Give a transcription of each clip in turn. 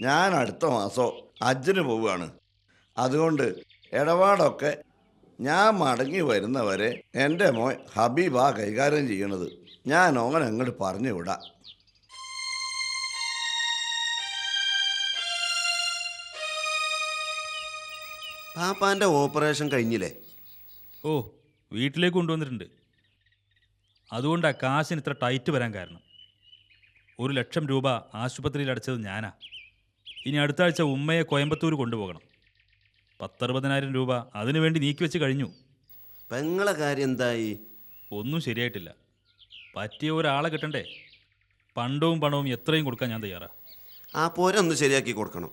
ഞാൻ അടുത്ത മാസം അജ്ജിന് പോവുകയാണ്. അതുകൊണ്ട് ഇടപാടൊക്കെ ഞാൻ മടങ്ങി വരുന്നവരെ എന്റെ മോൻ ഹബീബാ കൈകാര്യം ചെയ്യണത് ഞാൻ ഓങ്ങനെ അങ്ങോട്ട് പറഞ്ഞു വിടാം. പാപ്പാന്റെ ഓപ്പറേഷൻ കഴിഞ്ഞില്ലേ? ഓ വീട്ടിലേക്ക് കൊണ്ടുവന്നിട്ടുണ്ട്. അതുകൊണ്ടാണ് കാശിന് ഇത്ര ടൈറ്റ് വരാൻ കാരണം. ഒരു ലക്ഷം രൂപ ആശുപത്രിയിൽ അടച്ചത് ഞാനാ. ഇനി അടുത്ത ആഴ്ച ഉമ്മയെ കോയമ്പത്തൂർ കൊണ്ടുപോകണം. പത്തറുപതിനായിരം രൂപ അതിനുവേണ്ടി നീക്കി വെച്ച് കഴിഞ്ഞു. പെങ്ങളെ കാര്യം എന്തായി? ഒന്നും ശരിയായിട്ടില്ല. പറ്റിയ ഒരാളെ കിട്ടണ്ടേ? പണ്ടവും പണവും എത്രയും കൊടുക്കാൻ ഞാൻ തയ്യാറാ. ആ പോരൊന്ന് ശരിയാക്കി കൊടുക്കണം.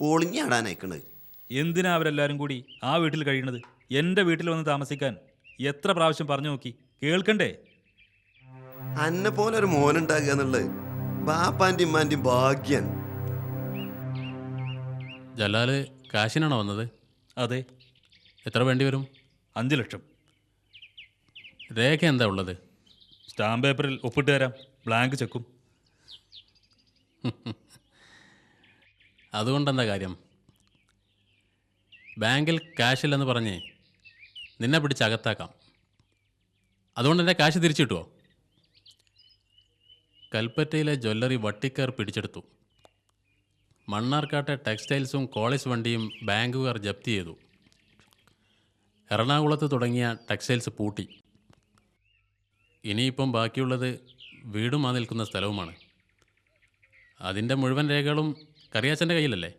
പൊളിഞ്ഞാടാൻ അയക്കണത് എന്തിനാ അവരെല്ലാവരും കൂടി ആ വീട്ടിൽ കഴിയണത്? എന്റെ വീട്ടിൽ വന്ന് താമസിക്കാൻ എത്ര പ്രാവശ്യം പറഞ്ഞു നോക്കി? കേൾക്കണ്ടേ? അന്നെ പോലെ ഒരു മോനുണ്ടാകുക എന്നുള്ളത് ബാപ്പാന്റെ ഇമ്മാന്റെയും ഭാഗ്യാണ് ജലാൽ കാശിനാണോ വന്നത്? അതെ. എത്ര വേണ്ടി വരും? അഞ്ച് ലക്ഷം. രേഖ എന്താ ഉള്ളത്? സ്റ്റാമ്പ് പേപ്പറിൽ ഒപ്പിട്ട് തരാം. ബ്ലാങ്ക് ചെക്കും. അതുകൊണ്ടെന്താ കാര്യം? ബാങ്കിൽ കാശില്ലെന്ന് പറഞ്ഞ് നിന്നെ പിടിച്ച് അകത്താക്കാം. അതുകൊണ്ട് എന്റെ കാശ് തിരിച്ചു കിട്ടുമോ കൽപ്പറ്റയിലെ ജ്വല്ലറി വട്ടിക്കാർ പിടിച്ചെടുത്തു. മണ്ണാർക്കാട്ടെ ടെക്സ്റ്റൈൽസും കോളേജ് വണ്ടിയും ബാങ്കുകാർ ജപ്തി ചെയ്തു. എറണാകുളത്ത് തുടങ്ങിയ ടെക്സ്റ്റൈൽസ് പൂട്ടി. ഇനിയിപ്പം ബാക്കിയുള്ളത് വീടും ആ നിൽക്കുന്ന സ്ഥലവുമാണ്. അതിന്റെ മുഴുവൻ രേഖകളും കറിയാച്ചന്റെ കയ്യിലല്ലേ?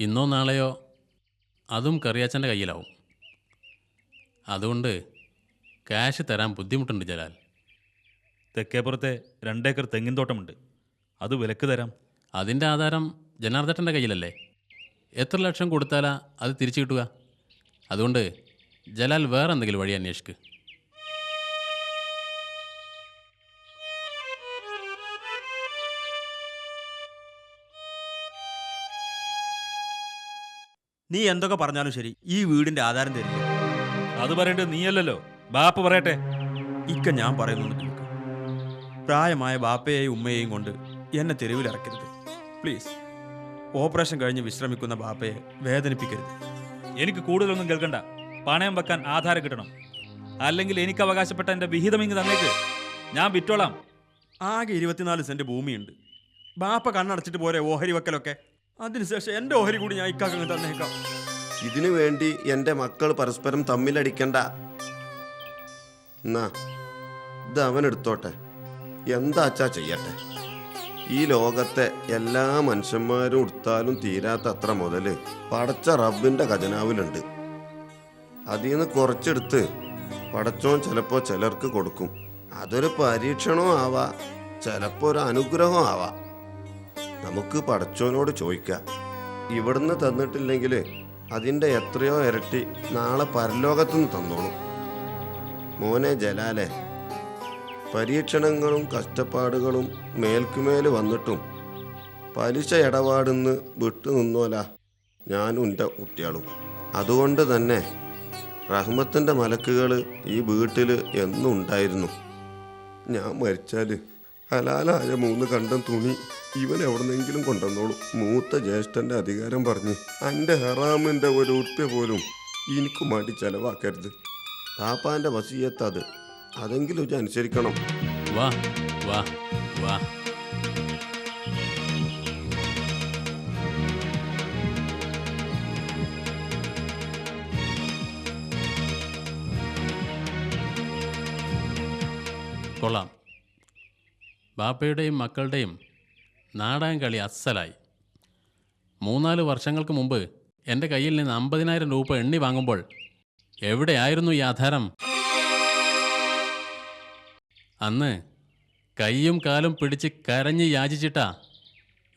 ഇന്നോ നാളെയോ അതും കറിയാച്ചന്റെ കയ്യിലാവും. അതുകൊണ്ട് ക്യാഷ് തരാൻ ബുദ്ധിമുട്ടുണ്ട് ജലാൽ. തെക്കേപ്പുറത്തെ രണ്ടേക്കർ തെങ്ങിൻ തോട്ടമുണ്ട്. അത് വിലക്ക് തരാം. അതിന്റെ ആധാരം ജനാർദ്ദട്ടന്റെ കയ്യിലല്ലേ? എത്ര ലക്ഷം കൊടുത്താലാ അത് തിരിച്ചു കിട്ടുക? അതുകൊണ്ട് ജലാൽ വേറെ എന്തെങ്കിലും വഴി അന്വേഷിക്ക്. നീ എന്തൊക്കെ പറഞ്ഞാലും ശരി ഈ വീടിന്റെ ആധാരം തരില്ല. അത് പറയേണ്ടത് നീയല്ലല്ലോ. ബാപ്പ പറയട്ടെ. ഇക്ക ഞാൻ പറയുന്നു പ്രായമായ ബാപ്പയെയും ഉമ്മയെയും കൊണ്ട് എന്നെ തെരുവിലിറക്കരുത് പ്ലീസ്. ഓപ്പറേഷൻ കഴിഞ്ഞ് വിശ്രമിക്കുന്ന ബാപ്പയെ വേദനിപ്പിക്കരുത്. എനിക്ക് കൂടുതലൊന്നും കേൾക്കണ്ട. പണയം വെക്കാൻ ആധാരം കിട്ടണം. അല്ലെങ്കിൽ എനിക്ക് അവകാശപ്പെട്ട എന്റെ വിഹിതം ഇങ്ങ് തന്നേക്ക്. ഞാൻ വിറ്റോളാം. ആകെ ഇരുപത്തിനാല് സെന്റ് ഭൂമിയുണ്ട്. ബാപ്പ കണ്ണടച്ചിട്ട് പോരെ ഓഹരി വെക്കലൊക്കെ. അതിനുശേഷം എന്റെ ഓഹരി കൂടി ഞാൻ ഇക്കാക്കങ്ങ് തന്നേക്കാം. ഇതിനു വേണ്ടി എന്റെ മക്കൾ പരസ്പരം തമ്മിലടിക്കണ്ട. എന്നാ ഇത് അവൻ എടുത്തോട്ടെ എന്താച്ചാ ചെയ്യട്ടെ? ഈ ലോകത്തെ എല്ലാ മനുഷ്യന്മാരും ഉടുത്താലും തീരാത്ത അത്ര മുതൽ പടച്ച റബ്ബിന്റെ ഖജനാവിലുണ്ട്. അതിൽ നിന്ന് കുറച്ചെടുത്ത് പടച്ചോൻ ചിലപ്പോൾ ചിലർക്ക് കൊടുക്കും. അതൊരു പരീക്ഷണവും ആവാ ചിലപ്പോൾ ഒരു അനുഗ്രഹവും ആവാ. നമുക്ക് പടച്ചോനോട് ചോദിക്കാം ഇവിടുന്ന് തന്നിട്ടില്ലെങ്കിൽ അതിന്റെ എത്രയോ ഇരട്ടി നാളെ പരലോകത്തുനിന്ന് തന്നോളും. മോനെ ജലാലെ പരീക്ഷണങ്ങളും കഷ്ടപ്പാടുകളും മേൽക്കുമേൽ വന്നിട്ടും പലിശ ഇടപാടുന്ന് വിട്ടു നിന്നോല ഞാനും എന്റെ കുട്ടികളും. അതുകൊണ്ട് തന്നെ റഹ്മത്തിന്റെ മലക്കുകൾ ഈ വീട്ടിൽ എന്നും ഉണ്ടായിരുന്നു. ഞാൻ മരിച്ചാൽ ഹലാലായ മൂന്ന് കണ്ടം തുണി ഇവൻ എവിടെന്നെങ്കിലും കൊണ്ടുവന്നോളൂ മൂത്ത ജ്യേഷ്ഠന്റെ അധികാരം പറഞ്ഞ്. എന്റെ ഹറാമിന്റെ ഒരു ഉറുപ്പ്യ പോലും എനിക്ക് മടി ചെലവാക്കരുത്. പാപ്പാന്റെ വസീയത്ത് അത് അതെങ്കിലും ഇത് അനുസരിക്കണം. വാ വാ വാ. കൊള്ളാം. ബാപ്പയുടെയും മക്കളുടെയും നാടകം കളി അസ്സലായി മൂന്നാൽ വർഷങ്ങൾക്ക് മുമ്പ് എന്റെ കയ്യിൽ നിന്ന് അമ്പതിനായിരം രൂപ എണ്ണി വാങ്ങുമ്പോൾ എവിടെയായിരുന്നു ഈ ആധാരം? അന്ന് കൈയും കാലും പിടിച്ച് കരഞ്ഞ് യാചിച്ചിട്ടാ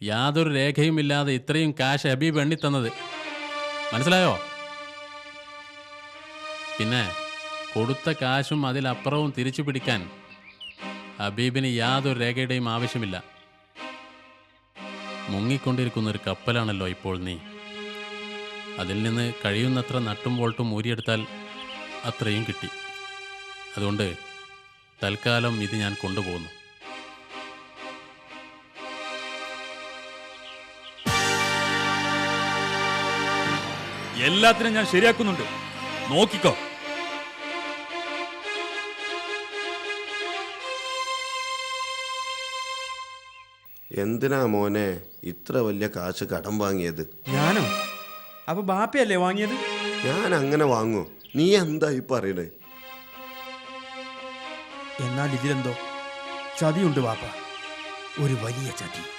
യാതൊരു രേഖയുമില്ലാതെ ഇത്രയും കാശ് ഹബീബ് എണ്ണി തന്നത്. മനസ്സിലായോ? പിന്നെ കൊടുത്ത കാശും അതിലപ്പുറവും തിരിച്ചു പിടിക്കാൻ ഹബീബിന് യാതൊരു രേഖയുടെയും ആവശ്യമില്ല. മുങ്ങിക്കൊണ്ടിരിക്കുന്ന ഒരു കപ്പലാണല്ലോ ഇപ്പോൾ നീ. അതിൽ നിന്ന് കഴിയുന്നത്ര നട്ടും വോൾട്ടും ഊരിയെടുത്താൽ അത്രയും കിട്ടി. അതുകൊണ്ട് തൽക്കാലം ഇത് ഞാൻ കൊണ്ടുപോകുന്നു. എല്ലാത്തിനും ഞാൻ ശരിയാക്കുന്നുണ്ട്. നോക്കിക്കോ. എന്തിനാ മോനെ ഇത്ര വലിയ കാശ് കടം വാങ്ങിയത്? ഞാനോ? അപ്പൊ ബാപ്പയല്ലേ വാങ്ങിയത്? ഞാൻ അങ്ങനെ വാങ്ങൂ. നീ എന്തായി പറയണേ? എന്നാൽ ഇതിലെന്തോ ചതിയുണ്ട് വാപ്പ. ഒരു വലിയ ചതി.